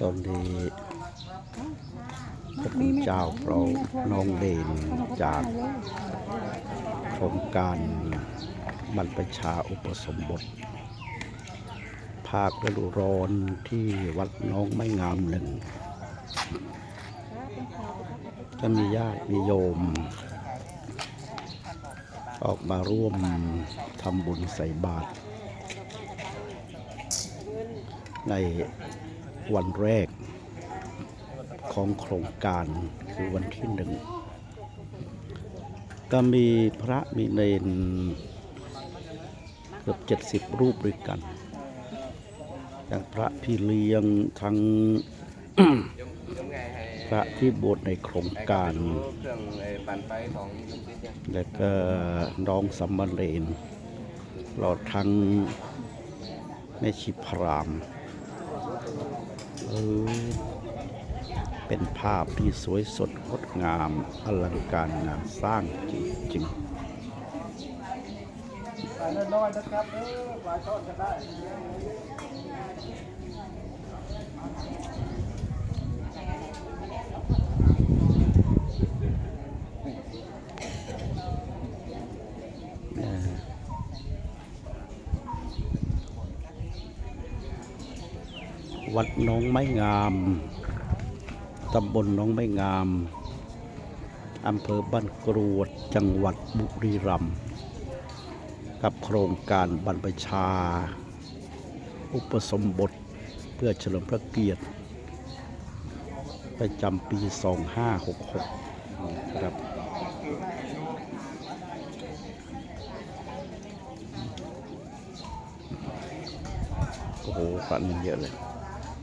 ตอนนี้พระคุณเจ้าเราน้องเดนจากโครงการบรรพชาอุปสมบท ภาคฤดูร้อนที่วัดน้องไม้งามหนึ่งก็มีญาติมีโยม ออกมาร่วมทำบุญใส่บาตรใน วันแรกของโครงการคือวันที่หนึ่งก็มีพระมีเนนเกือบเจ็ดสิบ70รูปด้วยกันอย่างพระพี่เลี้ยงทั้งพระที่บวชในโครงการเครื่องไอ้ปั่นไฟของลุงติ๊ดเนี่ยและก็น้องสัมมาเลนเราทั้งแม่ชีพรามเออ เป็นภาพที่สวยสดงดงามอลังการงานสร้างจริงปลาน้อยนะครับเออปลาช่อนก็ได้ๆเออ วัดน้องไม้งาม ตำบลน้องไม้งาม อำเภอบ้านกรวด จังหวัดบุรีรัมย์ กับโครงการบรรพชา อุปสมบทเพื่อเฉลิมพระเกียรติประจำปี 2566 ครับโอ้โหฝันเยอะเลย